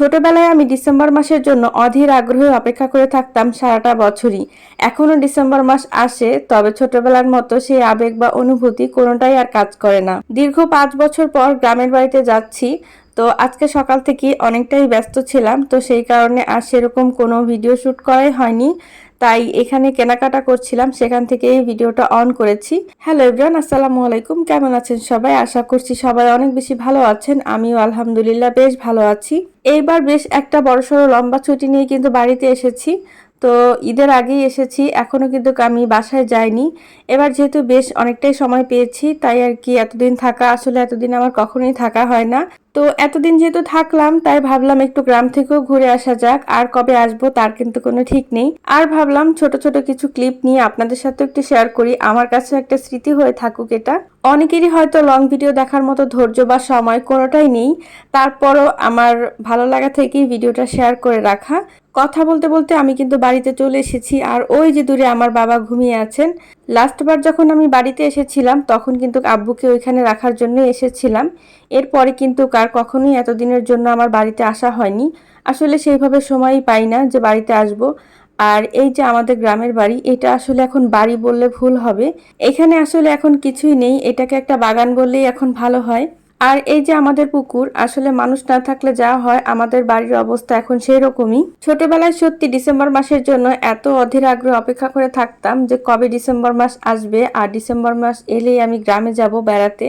ছোটবেলায় আমি ডিসেম্বর মাসের জন্য অধীর আগ্রহে অপেক্ষা করে থাকতাম সারাটা বছরই। এখনও ডিসেম্বর মাস আসে, তবে ছোটবেলার মতো সেই আবেগ বা অনুভূতি কোনোটাই আর কাজ করে না। দীর্ঘ পাঁচ বছর পর গ্রামের বাড়িতে যাচ্ছি, তো আজকে সকাল থেকে অনেকটাই ব্যস্ত ছিলাম, তো সেই কারণে আর সেরকম কোনো ভিডিও শ্যুট করাই হয়নি। তাই এখানে কেনাকাটা করছিলাম, সেখান থেকে এই ভিডিওটা অন করেছি। হ্যালো এভরিওয়ান আসসালামু আলাইকুম। কেমন আছেন সবাই? আশা করছি সবাই অনেক বেশি ভালো আছেন। আমিও আলহামদুলিল্লাহ বেশ ভালো আছি। এইবার বেশ একটা বড়সড় লম্বা ছুটি নিয়ে কিন্তু বাড়িতে এসেছি। তো ঈদের আগেই এসেছি এখনও কিন্তু আমি বাসায় যাইনি। এবার যেহেতু বেশ অনেকটাই সময় পেয়েছি, তাই আর কি এতদিন থাকা, আসলে এতদিন আমার কখনোই থাকা হয় না। তো এতদিন যেহেতু থাকলাম, তাই ভাবলাম একটু গ্রাম থেকেও ঘুরে আসা যাক, আর কবে আসব তার কিন্তু কোনো ঠিক নেই। আর ভাবলাম ছোট ছোট কিছু ক্লিপ নিয়ে আপনাদের সাথে একটু শেয়ার করি, আমার কাছে একটা স্মৃতি হয়ে থাকুক এটা। অনেকেরই হয়তো লং ভিডিও দেখার মতো ধৈর্য বা সময় কোনোটাই নেই, তারপরও আমার ভালো লাগা থেকেই ভিডিওটা শেয়ার করে রাখা। কথা বলতে বলতে আমি কিন্তু বাড়িতে চলে এসেছি, আর ওই যে দূরে আমার বাবা ঘুমিয়ে আছেন লাস্টবার যখন আমি বাড়িতে এসেছিলাম, তখন কিন্তু আব্বুকে ওইখানে রাখার জন্য এসেছিলাম। এরপরে কিন্তু কার কখনোই এতদিনের জন্য আমার বাড়িতে আসা হয়নি। আসলে সেইভাবে সময়ই পাই না যে বাড়িতে আসব। আর এই যে আমাদের গ্রামের বাড়ি, এটা আসলে এখন বাড়ি বললে ভুল হবে। এখানে আসলে এখন কিছুই নেই। এটাকে একটা বাগান বললেই এখন ভালো হয়। আর এই যে আমাদের পুকুর, আসলে মানুষ না থাকলে যা হয়, আমাদের বাড়ির অবস্থা এখন সেই রকমই ছোটবেলায় সত্যি ডিসেম্বর মাসের জন্য এত অধীর আগ্রহ অপেক্ষা করে থাকতাম যে কবে ডিসেম্বর মাস আসবে, আর ডিসেম্বর মাস এলেই আমি গ্রামে যাব বেড়াতে।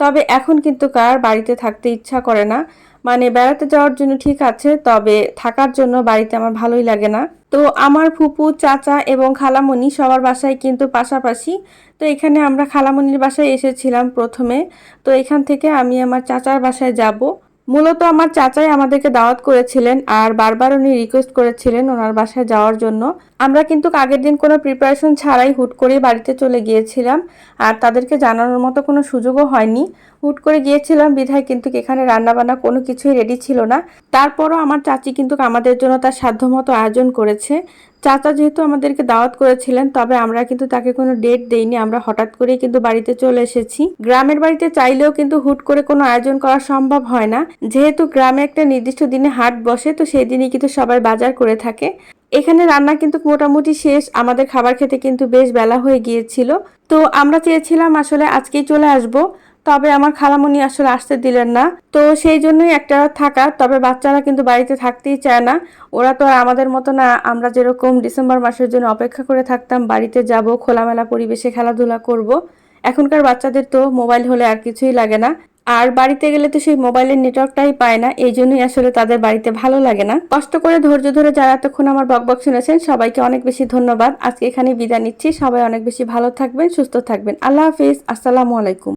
তবে এখন কিন্তু কার বাড়িতে থাকতে ইচ্ছা করে না। মানে বেড়াতে যাওয়ার জন্য ঠিক আছে, তবে থাকার জন্য বাড়িতে আমার ভালোই লাগে না। তো আমার ফুপু, চাচা এবং খালামণি সবার বাসায় কিন্তু পাশাপাশি। তো এখানে আমরা খালামণির বাসায় এসেছিলাম প্রথমে। তো এখান থেকে আমি আমার চাচার বাসায় যাব। মূলত আমার চাচাই আমাদেরকে দাওয়াত করেছিলেন আর বারবার উনি রিকোয়েস্ট করেছিলেন ওনার বাসায় যাওয়ার জন্য। আমরা কিন্তু আগের দিন কোনো প্রিপারেশন ছাড়াই হুট করে বাড়িতে চলে গিয়েছিলাম আর তাদেরকে জানানোর মতো কোনো সুযোগও হয়নি। হুট করে গিয়েছিলাম, বিধায় কিন্তু এখানে রান্নাবান্না কোনো কিছুই রেডি ছিল না। তারপরও আমার চাচি কিন্তু আমাদের জন্য তার সাধ্যমতো আয়োজন করেছে। চাচা যেহেতু আমাদেরকে দাওয়াত করেছিলেন, তবে আমরা কিন্তু তাকে কোনো ডেট দেইনি। আমরা হঠাৎ করেই কিন্তু বাড়িতে চলে এসেছি। গ্রামের বাড়িতে চাইলেও কিন্তু হুট করে কোনো আয়োজন করা সম্ভব হয় না। যেহেতু গ্রামে একটা নির্দিষ্ট দিনে হাট বসে, তো সেই দিনই কিন্তু সবাই বাজার করে থাকে। এখানে রান্না কিন্তু মোটামুটি শেষ। আমাদের খাবার খেতে কিন্তু বেশ বেলা হয়ে গিয়েছিল। তো আমরা চেয়েছিলাম আসলে আজকেই চলে আসব। তবে আমার খালামণি আসলে আসতে দিলেন না। তো সেই জন্যই একটা থাকা, তবে বাচ্চারা কিন্তু বাড়িতে থাকতেই চায় না। ওরা তো আমাদের মতো না, আমরা যেরকম ডিসেম্বর মাসের জন্য অপেক্ষা করে থাকতাম, বাড়িতে যাব, খোলামেলা পরিবেশে খেলাধুলা করব। এখনকার বাচ্চাদের তো মোবাইল হলে আর কিছুই লাগে না। আর বাড়িতে গেলে তো সেই মোবাইলের নেটওয়ার্কটাই পায় না, এই জন্যই আসলে তাদের বাড়িতে ভালো লাগে না। কষ্ট করে ধৈর্য ধরে যারা এতক্ষণ আমার বকবক শুনেছেন, সবাইকে অনেক বেশি ধন্যবাদ। আজকে এখানে বিদায় নিচ্ছি। সবাই অনেক বেশি ভালো থাকবেন, সুস্থ থাকবেন। আল্লাহ হাফিজ। আসসালামু আলাইকুম।